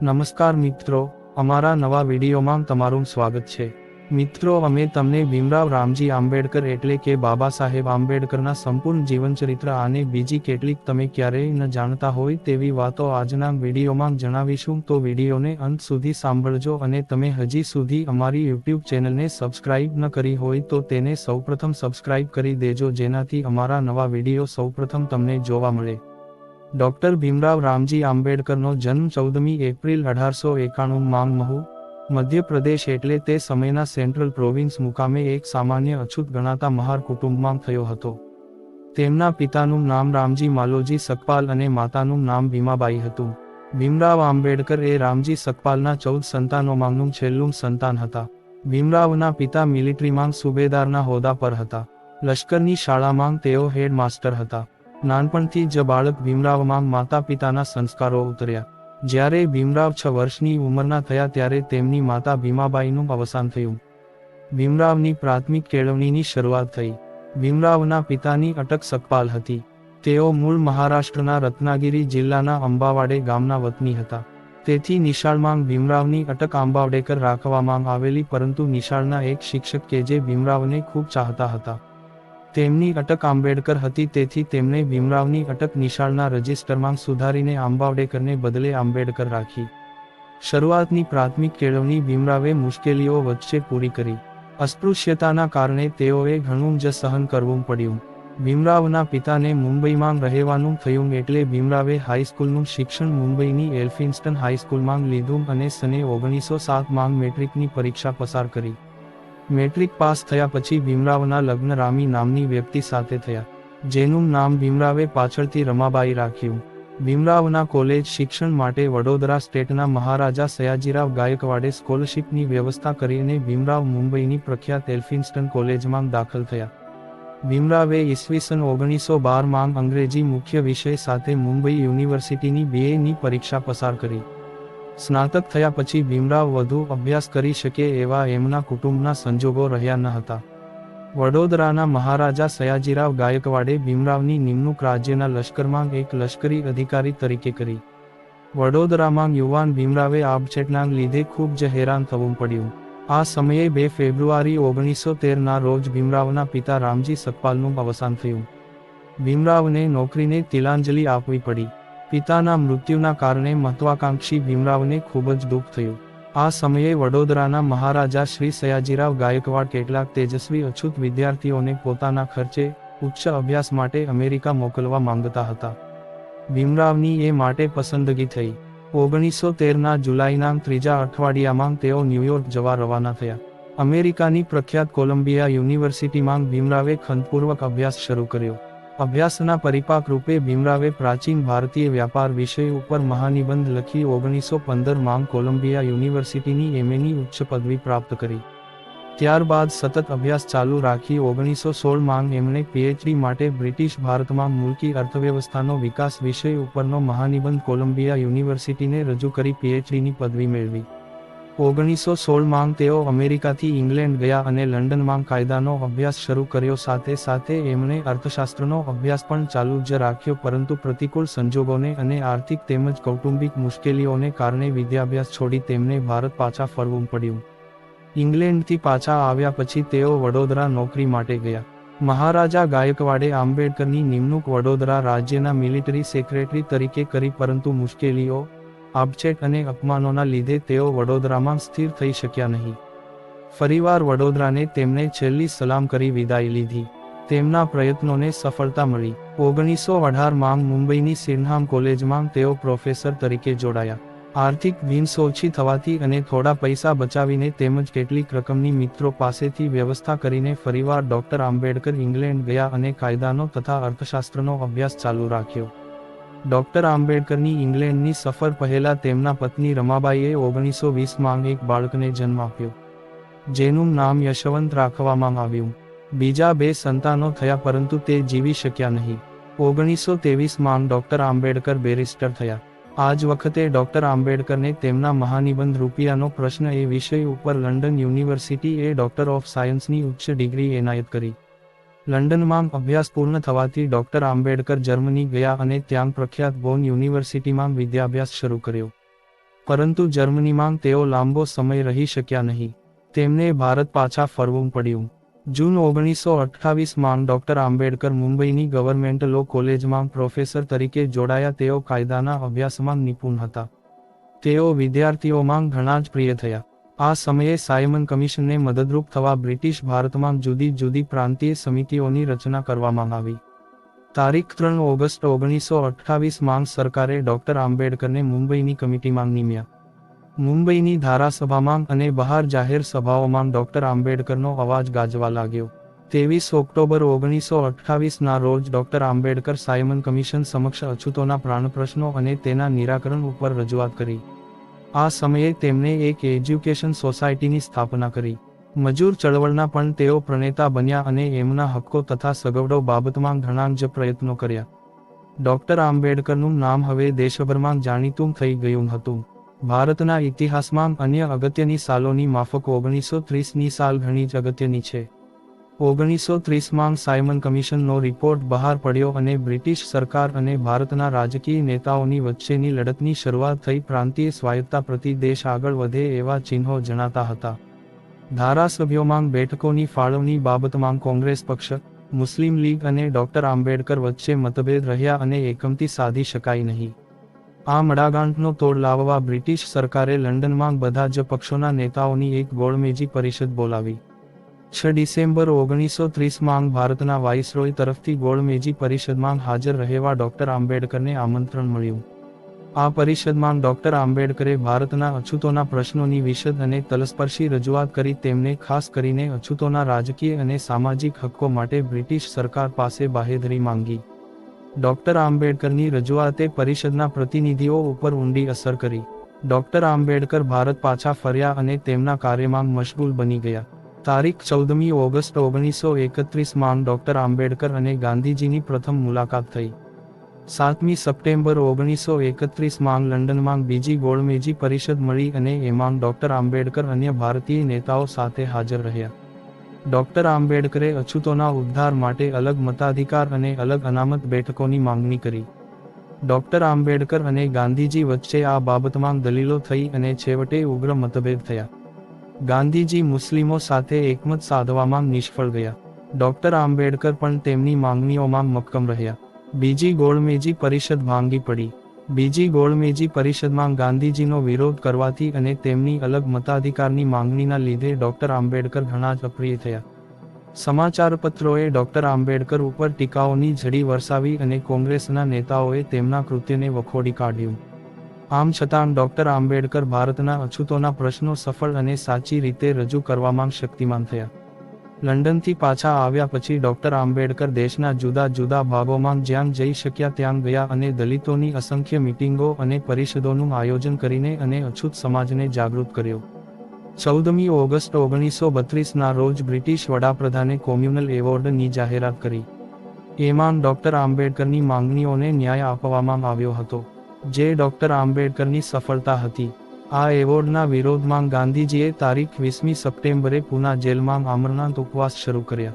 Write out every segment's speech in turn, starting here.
નમસ્કાર મિત્રો, અમારા નવા વિડીયોમાં તમારું સ્વાગત છે. મિત્રો, અમે તમને ભીમરાવ રામજી આંબેડકર એટલે કે બાબા સાહેબ આંબેડકરના સંપૂર્ણ જીવનચરિત્ર અને બીજી કેટલીક તમે ક્યારેય ન જાણતા હોય તેવી વાતો આજના વિડીયોમાં જણાવીશું. તો વિડીયોને અંત સુધી સાંભળજો અને તમે હજી સુધી અમારી યુટ્યુબ ચેનલને સબસ્ક્રાઇબ ન કરી હોય તો તેને સૌપ્રથમ સબસ્ક્રાઇબ કરી દેજો જેનાથી અમારા નવા વીડિયો સૌપ્રથમ તમને જોવા મળે. ડોક્ટર ભીમરાવ રામજી આંબેડકરનો જન્મ ચૌદમી એપ્રિલ અઢારસો એકાણું માંગ મહુ, મધ્યપ્રદેશ એટલે તે સમયના સેન્ટ્રલ પ્રોવિન્સ મુકામે એક સામાન્ય અછૂત ગણાતા મહાર કુટુંબમાં થયો હતો. તેમના પિતાનું નામ રામજી માલોજી સકપાલ અને માતાનું નામ ભીમાબાઈ હતું. ભીમરાવ આંબેડકર એ રામજી સકપાલના ચૌદ સંતાનોમાંનું છેલ્લું સંતાન હતા. ભીમરાવના પિતા મિલિટરીમાં સુબેદારના હોદ્દા પર હતા. લશ્કરની શાળામાં તેઓ હેડ માસ્ટર હતા. નાનપણથી જ બાળક ભીમરાવમાં માતા પિતાના સંસ્કારો ઉતર્યા. જ્યારે ભીમરાવ છ વર્ષની ઉંમરના થયા ત્યારે તેમની માતા ભીમાબાઈનું અવસાન થયું. ભીમરાવની પ્રાથમિક કેળવણીની શરૂઆત થઈ. ભીમરાવના પિતાની અટક સકપાલ હતી. તેઓ મૂળ મહારાષ્ટ્રના રત્નાગિરી જિલ્લાના અંબાવાડે ગામના વતની હતા. તેથી નિશાળમાં ભીમરાવની અટક આંબાવડેકર રાખવામાં આવેલી પરંતુ નિશાળના એક શિક્ષક કે જે ભીમરાવને ખૂબ ચાહતા હતા. તેમની અટક આંબેડકર હતી, તેથી તેમણે ભીમરાવની અટક નિશાળના રજિસ્ટરમાં સુધારીને આંબાવડેકરને બદલે આંબેડકર રાખી. શરૂઆતની પ્રાથમિક કેળવણી ભીમરાવે મુશ્કેલીઓ વચ્ચે પૂરી કરી. અસ્પૃશ્યતાના કારણે તેઓએ ઘણું જ સહન કરવું પડ્યું. ભીમરાવના પિતાને મુંબઈમાં રહેવાનું થયું એટલે ભીમરાવે હાઈસ્કૂલનું શિક્ષણ મુંબઈની એલ્ફિન્સ્ટન હાઈસ્કૂલમાં લીધું અને સને ઓગણીસો સાતમાં મેટ્રિકની પરીક્ષા પસાર કરી. મેટ્રિક પાસ થયા પછી ભીમરાવના લગ્ન રામી નામની વ્યક્તિ સાથે થયા, જેનું નામ ભીમરાવે પાછળથી રમાબાઈ રાખ્યું. ભીમરાવના કોલેજ શિક્ષણ માટે વડોદરા સ્ટેટના મહારાજા સયાજીરાવ ગાયકવાડે સ્કોલરશીપની વ્યવસ્થા કરીને ભીમરાવ મુંબઈની પ્રખ્યાત એલ્ફિન્સ્ટન કોલેજમાં દાખલ થયા. ભીમરાવે ઈસવીસન ઓગણીસો બારમાં અંગ્રેજી મુખ્ય વિષય સાથે મુંબઈ યુનિવર્સિટીની બીએની પરીક્ષા પસાર કરી. સ્નાતક થયા પછી ભીમરાવ વધુ અભ્યાસ કરી શકે એવા એમના કુટુંબના સંજોગો રહ્યા ન હતા. વડોદરાના મહારાજા સયાજીરાવ ગાયકવાડે ભીમરાવની નિમણૂક રાજ્યના લશ્કરમાં એક લશ્કરી અધિકારી તરીકે કરી. વડોદરામાં યુવાન ભીમરાવે આબછેટના લીધે ખૂબ જ હેરાન થવું પડ્યું. આ સમયે બે ફેબ્રુઆરી ઓગણીસો તેરના રોજ ભીમરાવના પિતા રામજી સકપાલનું અવસાન થયું. ભીમરાવને નોકરીને તિલાંજલિ આપવી પડી. પિતાના મૃત્યુના કારણે મહત્વાકાંક્ષી ભીમરાવને ખૂબ જ દુઃખ થયું. આ સમયે વડોદરાના મહારાજા શ્રી સયાજીરાવ ગાયકવાડ કેટલાક તેજસ્વી અછૂત વિદ્યાર્થીઓને પોતાના ખર્ચે ઉચ્ચ અભ્યાસ માટે અમેરિકા મોકલવા માંગતા હતા. ભીમરાવની એ માટે પસંદગી થઈ. ઓગણીસો તેરના જુલાઈના ત્રીજા અઠવાડિયામાં તેઓ ન્યૂયોર્ક જવા રવાના થયા. અમેરિકાની પ્રખ્યાત કોલંબિયા યુનિવર્સિટીમાં ભીમરાવે ખંતપૂર્વક અભ્યાસ શરૂ કર્યો. અભ્યાસના પરિપાક રૂપે ભીમરાવે પ્રાચીન ભારતીય વ્યાપાર વિષય ઉપર મહાનિબંધ લખી ઓગણીસો પંદરમાં કોલંબિયા યુનિવર્સિટીની એમએની ઉચ્ચ પદવી પ્રાપ્ત કરી. ત્યારબાદ સતત અભ્યાસ ચાલુ રાખી ઓગણીસો સોળમાં એમણે પીએચડી માટે બ્રિટિશ ભારતમાં મુલકી અર્થવ્યવસ્થાનો વિકાસ વિષય ઉપરનો મહાનિબંધ કોલંબિયા યુનિવર્સિટીને રજૂ કરી પીએચડીની પદવી મેળવી. ઓગણીસો સોળમાં તેઓ અમેરિકાથી ઇંગ્લેન્ડ ગયા અને લંડનમાં કાયદાનો અભ્યાસ શરૂ કર્યો. સાથે સાથે એમણે અર્થશાસ્ત્રનો અભ્યાસ પણ ચાલુ જ રાખ્યો, પરંતુ પ્રતિકૂળ સંજોગોને અને આર્થિક તેમજ કૌટુંબિક મુશ્કેલીઓને કારણે વિદ્યાભ્યાસ છોડી તેમને ભારત પાછા ફરવું પડ્યું. ઇંગ્લેન્ડથી પાછા આવ્યા પછી તેઓ વડોદરા નોકરી માટે ગયા. મહારાજા ગાયકવાડે આંબેડકરની નિમણૂક વડોદરા રાજ્યના મિલિટરી સેક્રેટરી તરીકે કરી, પરંતુ મુશ્કેલીઓ આબછેટ અને અપમાનોના લીધે તેઓ વડોદરામાં સ્થિર થઈ શક્યા નહીં. ફરીવાર વડોદરાને તેમણે છેલ્લી સલામ કરી વિદાય લીધી. તેમના પ્રયત્નોને સફળતા મળી. ઓગણીસો અઢારમાં મુંબઈની સિરહામ કોલેજમાં તેઓ પ્રોફેસર તરીકે જોડાયા. આર્થિક ભીંસ ઓછી થવાથી અને થોડા પૈસા બચાવીને તેમજ કેટલીક રકમની મિત્રો પાસેથી વ્યવસ્થા કરીને ફરીવાર ડોક્ટર આંબેડકર ઇંગ્લેન્ડ ગયા અને કાયદાનો તથા અર્થશાસ્ત્રનો અભ્યાસ ચાલુ રાખ્યો. ડોક્ટર આંબેડકરની ઇંગ્લેન્ડની સફર પહેલા તેમના પત્ની રમાબાઈએ ઓગણીસો વીસમાં એક બાળકને જન્મ આપ્યો, જેનું નામ યશવંત રાખવામાં આવ્યું. બીજા બે સંતાનો થયા પરંતુ તે જીવી શક્યા નહીં. ઓગણીસો તેવીસમાં ડોક્ટર આંબેડકર બેરિસ્ટર થયા. આ જ વખતે ડોક્ટર આંબેડકરને તેમના મહાનિબંધ રૂપિયાનો પ્રશ્ન એ વિષય ઉપર લંડન યુનિવર્સિટીએ ડોક્ટર ઓફ સાયન્સની ઉચ્ચ ડિગ્રી એનાયત કરી. લંડનમાં અભ્યાસ પૂર્ણ થવાથી ડોક્ટર આંબેડકર જર્મની ગયા અને ત્યાં પ્રખ્યાત બોન યુનિવર્સિટીમાં વિદ્યાભ્યાસ શરૂ કર્યો. પરંતુ જર્મનીમાં તેઓ લાંબો સમય રહી શક્યા નહીં. તેમને ભારત પાછા ફરવું પડ્યું. જૂન ઓગણીસો અઠ્ઠાવીસમાં ડોક્ટર આંબેડકર મુંબઈની ગવર્મેન્ટ લો કોલેજમાં પ્રોફેસર તરીકે જોડાયા તેઓ કાયદાના અભ્યાસમાં નિપુણ હતા. તેઓ વિદ્યાર્થીઓમાં ઘણા જ પ્રિય થયા. આ સમયે સાયમન કમિશનને મદદરૂપ થવા બ્રિટિશ ભારતમાં જુદી જુદી પ્રાંતીય સમિતિઓની રચના કરવામાં આવી. તારીખ ત્રણ ઓગસ્ટ ઓગણીસો અઠ્ઠાવીસમાં સરકારે ડોક્ટર આંબેડકરને મુંબઈની કમિટીમાં નિમ્યા. મુંબઈની ધારાસભામાં અને બહાર જાહેર સભાઓમાં ડોક્ટર આંબેડકરનો અવાજ ગાજવા લાગ્યો. ત્રેવીસ ઓક્ટોબર ઓગણીસો અઠ્ઠાવીસના રોજ ડોક્ટર આંબેડકર સાયમન કમિશન સમક્ષ અછૂતોના પ્રાણપ્રશ્નો અને તેના નિરાકરણ ઉપર રજૂઆત કરી. આ સમયે તેમણે એક એજ્યુકેશન સોસાયટીની સ્થાપના કરી. મજૂર ચળવળના પણ તેઓ પ્રણેતા બન્યા અને એમના હક્કો તથા સગવડો બાબતમાં ઘણા જ પ્રયત્નો કર્યા. ડોક્ટર આંબેડકરનું નામ હવે દેશભરમાં જાણીતું થઈ ગયું હતું. ભારતના ઇતિહાસમાં અન્ય અગત્યની સાલોની માફક ઓગણીસો ત્રીસની સાલ ઘણી જ અગત્યની છે. ઓગણીસો ત્રીસમાં સાયમન કમિશનનો રિપોર્ટ બહાર પડ્યો અને બ્રિટિશ સરકાર અને ભારતના રાજકીય નેતાઓની વચ્ચેની લડતની શરૂઆત થઈ. પ્રાંતીય સ્વાયત્તા પ્રતિ દેશ આગળ વધે એવા ચિહ્નો જણાતા હતા. ધારાસભ્યોમાં બેઠકોની ફાળવણી બાબતમાં કોંગ્રેસ પક્ષ, મુસ્લિમ લીગ અને ડોક્ટર આંબેડકર વચ્ચે મતભેદ રહ્યા અને એકમતી સાધી શકાય નહીં. આ મડાગાંઠનો તોડ લાવવા બ્રિટિશ સરકારે લંડનમાં બધા જ પક્ષોના નેતાઓની એક ગોળમેજી પરિષદ બોલાવી. છ ડિસેમ્બર ઓગણીસો ત્રીસમાં ભારતના વાઇસરોય તરફથી ગોળમેજી પરિષદમાં હાજર રહેવા ડોક્ટર આંબેડકરને આમંત્રણ મળ્યું. આ પરિષદમાં ડોક્ટર આંબેડકરે ભારતના અછૂતોના પ્રશ્નોની વિશદ અને તલસ્પર્શી રજૂઆત કરી તેમને ખાસ કરીને અછૂતોના રાજકીય અને સામાજિક હક્કો માટે બ્રિટિશ સરકાર પાસે બાહેધરી માંગી. ડોક્ટર આંબેડકરની રજૂઆતે પરિષદના પ્રતિનિધિઓ ઉપર ઊંડી અસર કરી. ડોક્ટર આંબેડકર ભારત પાછા ફર્યા અને તેમના કાર્યમાં મશગુલ બની ગયા. તારીખ ચૌદમી ઓગસ્ટ ઓગણીસો એકત્રીસમાં ડોક્ટર આંબેડકર અને ગાંધીજીની પ્રથમ મુલાકાત થઈ. સાતમી સપ્ટેમ્બર ઓગણીસો એકત્રીસમાં લંડનમાં બીજી ગોળમેજી પરિષદ મળી અને એમાં ડોક્ટર આંબેડકર અન્ય ભારતીય નેતાઓ સાથે હાજર રહ્યા. ડોક્ટર આંબેડકરે અછૂતોના ઉદ્ધાર માટે અલગ મતાધિકાર અને અલગ અનામત બેઠકોની માંગણી કરી. ડોક્ટર આંબેડકર અને ગાંધીજી વચ્ચે આ બાબતમાં દલીલો થઈ અને છેવટે ઉગ્ર મતભેદ થયા. ગાંધીજી મુસ્લિમો સાથે એકમત સાધવામાં નિષ્ફળ ગયા. ડોક્ટર આંબેડકર પણ તેમની માંગણીઓમાં મક્કમ રહ્યા. બીજી ગોળમેજી પરિષદ ભાંગી પડી. બીજી ગોળમેજી પરિષદમાં ગાંધીજીનો વિરોધ કરવાથી અને તેમની અલગ મતાધિકારની માંગણીના લીધે ડોક્ટર આંબેડકર ઘણા જ અપ્રિય થયા. સમાચારપત્રોએ ડોક્ટર આંબેડકર ઉપર ટીકાઓની ઝડી વરસાવી અને કોંગ્રેસના નેતાઓએ તેમના કૃત્યને વખોડી કાઢ્યું. આમ છતાં ડોક્ટર આંબેડકર ભારતના અછૂતોના પ્રશ્નો સફળ અને સાચી રીતે રજૂ કરવામાં શક્તિમાન થયા. લંડનથી પાછા આવ્યા પછી ડોક્ટર આંબેડકર દેશના જુદા જુદા ભાગોમાં જ્યાં જઈ શક્યા ત્યાં ગયા અને દલિતોની અસંખ્ય મિટિંગો અને પરિષદોનું આયોજન કરીને અને અછૂત સમાજને જાગૃત કર્યો. ચૌદમી ઓગસ્ટ ઓગણીસો બત્રીસના રોજ બ્રિટિશ વડાપ્રધાને કોમ્યુનલ એવોર્ડની જાહેરાત કરી. એમાં ડોક્ટર આંબેડકરની માંગણીઓને ન્યાય આપવામાં આવ્યો હતો. જે ડોક્ટર આંબેડકરની સફળતા હતી. આ એવોર્ડના વિરોધમાં ગાંધીજીએ તારીખ વીસમી સપ્ટેમ્બરે પુના જેલમાં આમરણાંત ઉપવાસ શરૂ કર્યા.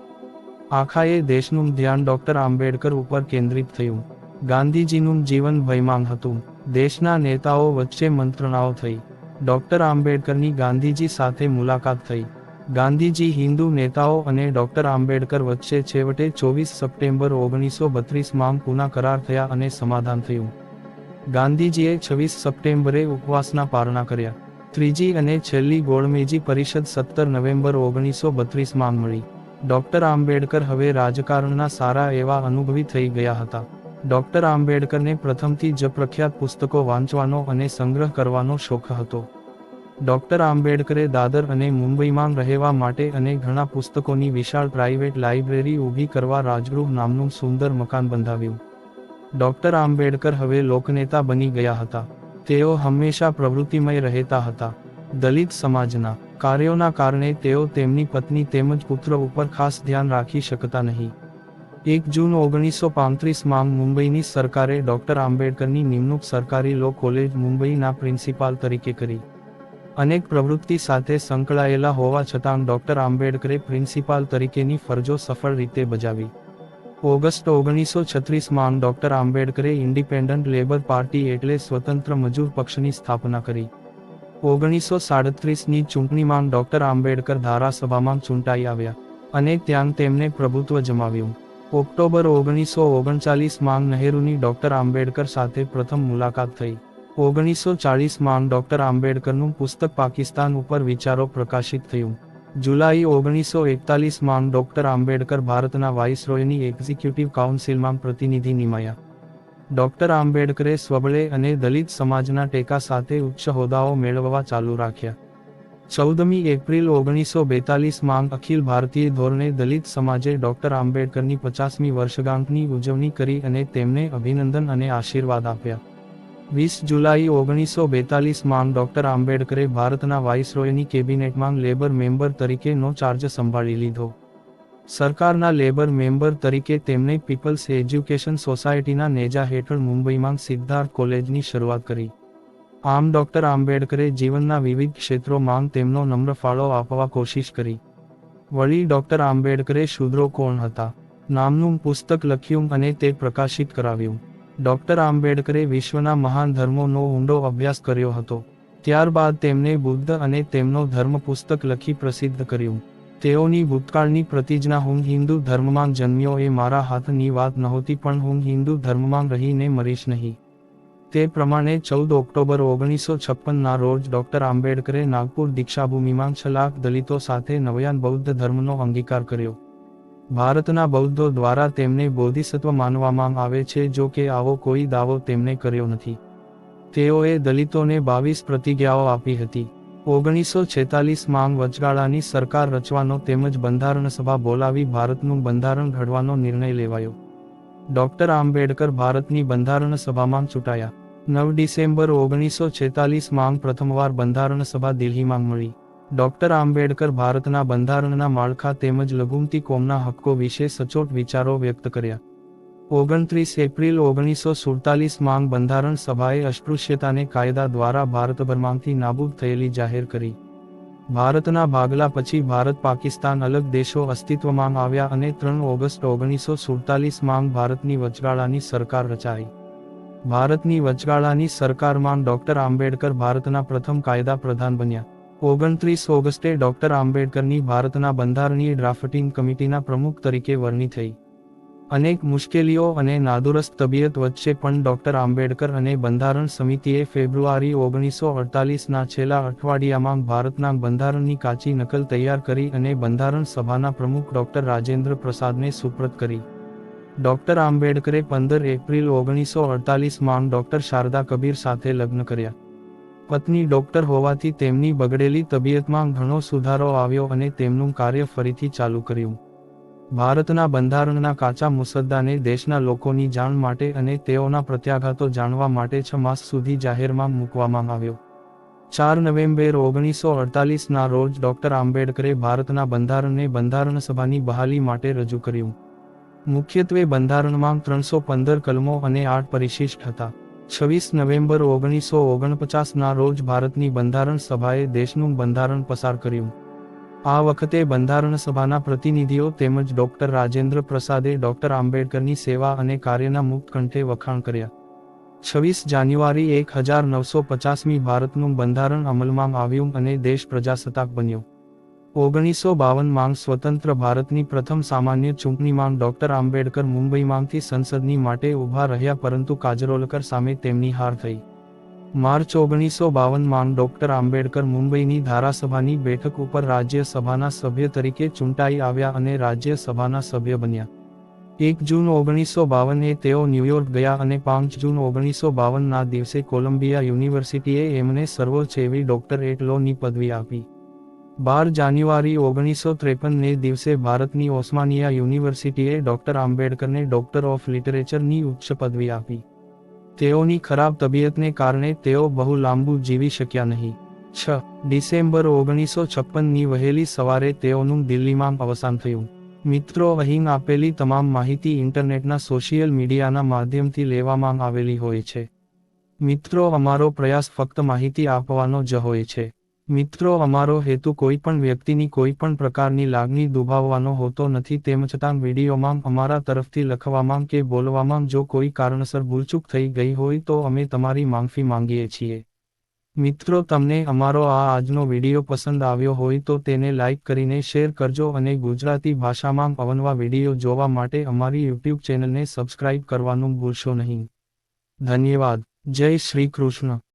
આખાએ દેશનું ધ્યાન ડોક્ટર આંબેડકર ઉપર કેન્દ્રિત થયું. ગાંધીજીનું જીવન ભયમાંગ હતું. દેશના નેતાઓ વચ્ચે મંત્રણાઓ થઈ. ડોક્ટર આંબેડકરની ગાંધીજી સાથે મુલાકાત થઈ. ગાંધીજી હિન્દુ નેતાઓ અને ડોક્ટર આંબેડકર વચ્ચે છેવટે ચોવીસ સપ્ટેમ્બર ઓગણીસો બત્રીસમાં પુના કરાર થયા અને સમાધાન થયું. ગાંધીજીએ છવ્વીસ સપ્ટેમ્બરે ઉપવાસના પારણા કર્યા. ત્રીજી અને છેલ્લી ગોળમેજી પરિષદ સત્તર નવેમ્બર ઓગણીસો બત્રીસમાં મળી. ડૉક્ટર આંબેડકર હવે રાજકારણના સારા એવા અનુભવી થઈ ગયા હતા. ડૉક્ટર આંબેડકરને પ્રથમથી જ પ્રખ્યાત પુસ્તકો વાંચવાનો અને સંગ્રહ કરવાનો શોખ હતો. ડૉક્ટર આંબેડકરે દાદર અને મુંબઈમાં રહેવા માટે અને ઘણા પુસ્તકોની વિશાળ પ્રાઇવેટ લાઇબ્રેરી ઊભી કરવા રાજગૃહ નામનું સુંદર મકાન બંધાવ્યું. ડોક્ટર આંબેડકર હવે લોકનેતા બની ગયા હતા. તેઓ હંમેશા પ્રવૃત્તિમય રહેતા હતા. દલિત સમાજના કાર્યોના કારણે તેઓ તેમની પત્ની તેમજ પુત્ર ઉપર ખાસ ધ્યાન રાખી શકતા નહીં. એક જૂન ઓગણીસો પાંત્રીસમાં મુંબઈની સરકારે ડોક્ટર આંબેડકરની નિમણૂક સરકારી લો કોલેજ મુંબઈના પ્રિન્સિપાલ તરીકે કરી. અનેક પ્રવૃત્તિ સાથે સંકળાયેલા હોવા છતાં ડોક્ટર આંબેડકરે પ્રિન્સિપાલ તરીકેની ફરજો સફળ રીતે બજાવી. ઓગસ્ટ ઓગણીસો છત્રીસમાં ડોક્ટર આંબેડકરે ઇન્ડિપેન્ડન્ટ લેબર પાર્ટી એટલે સ્વતંત્ર મજૂર પક્ષની સ્થાપના કરી. ઓગણીસો સાડત્રીસની ચૂંટણીમાં ડોક્ટર આંબેડકર ધારાસભામાં ચૂંટાઈ આવ્યા અને ત્યાં તેમને પ્રભુત્વ જમાવ્યું. ઓક્ટોબર ઓગણીસો ઓગણચાલીસમાં નહેરુની ડોક્ટર આંબેડકર સાથે પ્રથમ મુલાકાત થઈ. ઓગણીસો ચાળીસમાં ડોક્ટર આંબેડકરનું પુસ્તક પાકિસ્તાન ઉપર વિચારો પ્રકાશિત થયું. જુલાઈ ઓગણીસો એકતાલીસમાં ડોક્ટર આંબેડકર ભારતના વાઇસરોયની એક્ઝિક્યુટિવ કાઉન્સિલમાં પ્રતિનિધિ નિમાયા. ડોક્ટર આંબેડકરે સ્વબળે અને દલિત સમાજના ટેકા સાથે ઉચ્ચ હોદ્દાઓ મેળવવા ચાલુ રાખ્યા. ચૌદમી એપ્રિલ ઓગણીસો બેતાલીસમાં અખિલ ભારતીય ધોરણે દલિત સમાજે ડોક્ટર આંબેડકરની પચાસમી વર્ષગાંઠની ઉજવણી કરી અને તેમને અભિનંદન અને આશીર્વાદ આપ્યા. વીસ જુલાઈ ઓગણીસો બેતાલીસમાં ડોક્ટર આંબેડકરે ભારતના વાઇસરોયની કેબિનેટમાં લેબર મેમ્બર તરીકેનો ચાર્જ સંભાળી લીધો. સરકારના લેબર મેમ્બર તરીકે તેમણે પીપલ્સ એજ્યુકેશન સોસાયટીના નેજા હેઠળ મુંબઈમાં સિદ્ધાર્થ કોલેજની શરૂઆત કરી. આમ ડોક્ટર આંબેડકરે જીવનના વિવિધ ક્ષેત્રોમાં તેમનો નમ્ર ફાળો આપવા કોશિશ કરી. વળી ડોક્ટર આંબેડકરે શૂદ્રો કોણ હતા? નામનું પુસ્તક લખ્યું અને તે પ્રકાશિત કરાવ્યું. ડોક્ટર આંબેડકરે વિશ્વના મહાન ધર્મોનો ઊંડો અભ્યાસ કર્યો હતો. ત્યારબાદ તેમણે બુદ્ધ અને તેમનો ધર્મ પુસ્તક લખી પ્રસિદ્ધ કર્યું. તેઓની ભૂતકાળની પ્રતિજ્ઞા હું હિન્દુ ધર્મમાં જન્મ્યો એ મારા હાથની વાત નહોતી પણ હું હિન્દુ ધર્મમાં રહીને મરીશ નહીં. તે પ્રમાણે ચૌદ ઓક્ટોબર ઓગણીસો છપ્પનના રોજ ડોક્ટર આંબેડકરે નાગપુર દીક્ષાભૂમિમાં છ લાખ દલિતો સાથે નવયાન બૌદ્ધ ધર્મનો અંગીકાર કર્યો. ભારતના બૌદ્ધો દ્વારા તેમને બોધિસત્વ માનવામાં આવે છે જો કે આવો કોઈ દાવો તેમણે કર્યો નથી. તેઓએ દલિતોને બાવીસ પ્રતિજ્ઞાઓ આપી હતી. ઓગણીસો છેતાલીસ માંગ વચગાળાની સરકાર રચવાનો તેમજ બંધારણ સભા બોલાવી ભારતનું બંધારણ ઘડવાનો નિર્ણય લેવાયો. ડોક્ટર આંબેડકર ભારતની બંધારણ સભામાં ચૂંટાયા. નવ ડિસેમ્બર ઓગણીસો છેતાલીસ માંગ પ્રથમવાર બંધારણ સભા દિલ્હીમાં મળી. ડોક્ટર આંબેડકર ભારતના બંધારણના માળખા તેમજ લઘુમતી કોમના હક્કો વિશે સચોટ વિચારો વ્યક્ત કર્યા. ઓગણત્રીસ એપ્રિલ ઓગણીસો સુડતાલીસ માંગ બંધારણ સભાએ અસ્પૃશ્યતાને કાયદા દ્વારા ભારતભરમાંથી નાબૂદ થયેલી જાહેર કરી. ભારતના ભાગલા પછી ભારત પાકિસ્તાન અલગ દેશો અસ્તિત્વમાં આવ્યા અને ત્રણ ઓગસ્ટ ઓગણીસો સુડતાલીસ માંગ ભારતની વચગાળાની સરકાર રચાઈ. ભારતની વચગાળાની સરકારમાં ડોક્ટર આંબેડકર ભારતના પ્રથમ કાયદા પ્રધાન બન્યા. ઓગણત્રીસ ઓગસ્ટે ડોક્ટર આંબેડકરની ભારતના બંધારણીય ડ્રાફટિંગ કમિટીના પ્રમુખ તરીકે વરણી થઈ. અનેક મુશ્કેલીઓ અને નાદુરસ્ત તબિયત વચ્ચે પણ ડોક્ટર આંબેડકર અને બંધારણ સમિતિએ ફેબ્રુઆરી ઓગણીસો અડતાલીસના છેલ્લા અઠવાડિયામાં ભારતના બંધારણની કાચી નકલ તૈયાર કરી અને બંધારણ સભાના પ્રમુખ ડોક્ટર રાજેન્દ્ર પ્રસાદને સુપ્રત કરી. ડોક્ટર આંબેડકરે પંદર એપ્રિલ ઓગણીસો અડતાલીસમાં ડોક્ટર શારદા કબીર સાથે લગ્ન કર્યા. પત્ની ડોક્ટર હોવાથી તેમની બગડેલી તબિયતમાં ઘણો સુધારો આવ્યો અને તેમનું કાર્ય ફરીથી ચાલુ કર્યું. ભારતના બંધારણના કાચા મુસદ્દાને દેશના લોકોની જાણ માટે અને તેઓના પ્રત્યાઘાતો જાણવા માટે છ માસ સુધી જાહેરમાં મૂકવામાં આવ્યો. ચાર નવેમ્બર ઓગણીસો અડતાલીસના રોજ ડોક્ટર આંબેડકરે ભારતના બંધારણને બંધારણ સભાની બહાલી માટે રજૂ કર્યું. મુખ્યત્વે બંધારણમાં ત્રણસો પંદર કલમો અને આઠ પરિશિષ્ટ હતા. છવ્વીસ નવેમ્બર ઓગણીસો ઓગણપચાસના રોજ ભારતની બંધારણ સભાએ દેશનું બંધારણ પસાર કર્યું. આ વખતે બંધારણ સભાના પ્રતિનિધિઓ તેમજ ડોક્ટર રાજેન્દ્ર પ્રસાદે ડોક્ટર આંબેડકરની સેવા અને કાર્યના મુક્ત કંઠે વખાણ કર્યા. છવ્વીસ જાન્યુઆરી એક હજાર નવસો પચાસમી ભારતનું બંધારણ અમલમાં આવ્યું અને દેશ પ્રજાસત્તાક બન્યો. ઓગણીસો બાવન માંગ સ્વતંત્ર ભારતની પ્રથમ સામાન્ય ચૂંટણીમાં ડોક્ટર આંબેડકર મુંબઈમાંથી સંસદની માટે ઊભા રહ્યા પરંતુ કાજરોલકર સામે તેમની હાર થઈ. માર્ચ ઓગણીસો બાવન માંગ ડોક્ટર આંબેડકર મુંબઈની ધારાસભાની બેઠક ઉપર રાજ્યસભાના સભ્ય તરીકે ચૂંટાઈ આવ્યા અને રાજ્યસભાના સભ્ય બન્યા. એક જૂન ઓગણીસો બાવને તેઓ ન્યૂયોર્ક ગયા અને પાંચ જૂન ઓગણીસો બાવનના દિવસે કોલંબિયા યુનિવર્સિટીએ એમને સર્વોચ્ચ એવી ડોક્ટરેટ લોની પદવી આપી. બાર જાન્યુઆરી ઓગણીસો ત્રેપનને દિવસે ભારતની ઓસ્માનિયા યુનિવર્સિટીએ ડોક્ટર આંબેડકરને ડોક્ટર ઓફ લિટરેચરની ઉચ્ચ પદવી આપી. તેઓની ખરાબ તબિયતને કારણે તેઓ બહુ લાંબુ જીવી શક્યા નહીં. છ ડિસેમ્બર ઓગણીસો છપ્પનની વહેલી સવારે તેઓનું દિલ્હીમાં અવસાન થયું. મિત્રો અહીં આપેલી તમામ માહિતી ઇન્ટરનેટના સોશિયલ મીડિયાના માધ્યમથી લેવામાં આવેલી હોય છે. મિત્રો અમારો પ્રયાસ ફક્ત માહિતી આપવાનો જ હોય છે. મિત્રો, અમારો હેતુ કોઈ પણ વ્યક્તિની કોઈ પણ પ્રકારની લાગણી દુભાવવાનો હોતો નથી. તેમ છતાં વિડીયોમાં અમારા તરફથી લખવામાં કે બોલવામાં જો કોઈ કારણસર ભૂલચૂક થઈ ગઈ હોય તો અમે તમારી માફી માંગીએ છીએ. મિત્રો, તમને અમારો આ આજનો વીડિયો પસંદ આવ્યો હોય તો તેને લાઇક કરીને શેર કરજો અને ગુજરાતી ભાષામાં અવનવા વીડિયો જોવા માટે અમારી યુટ્યુબ ચેનલને સબસ્ક્રાઇબ કરવાનું ભૂલશો નહીં. ધન્યવાદ. જય શ્રી કૃષ્ણ.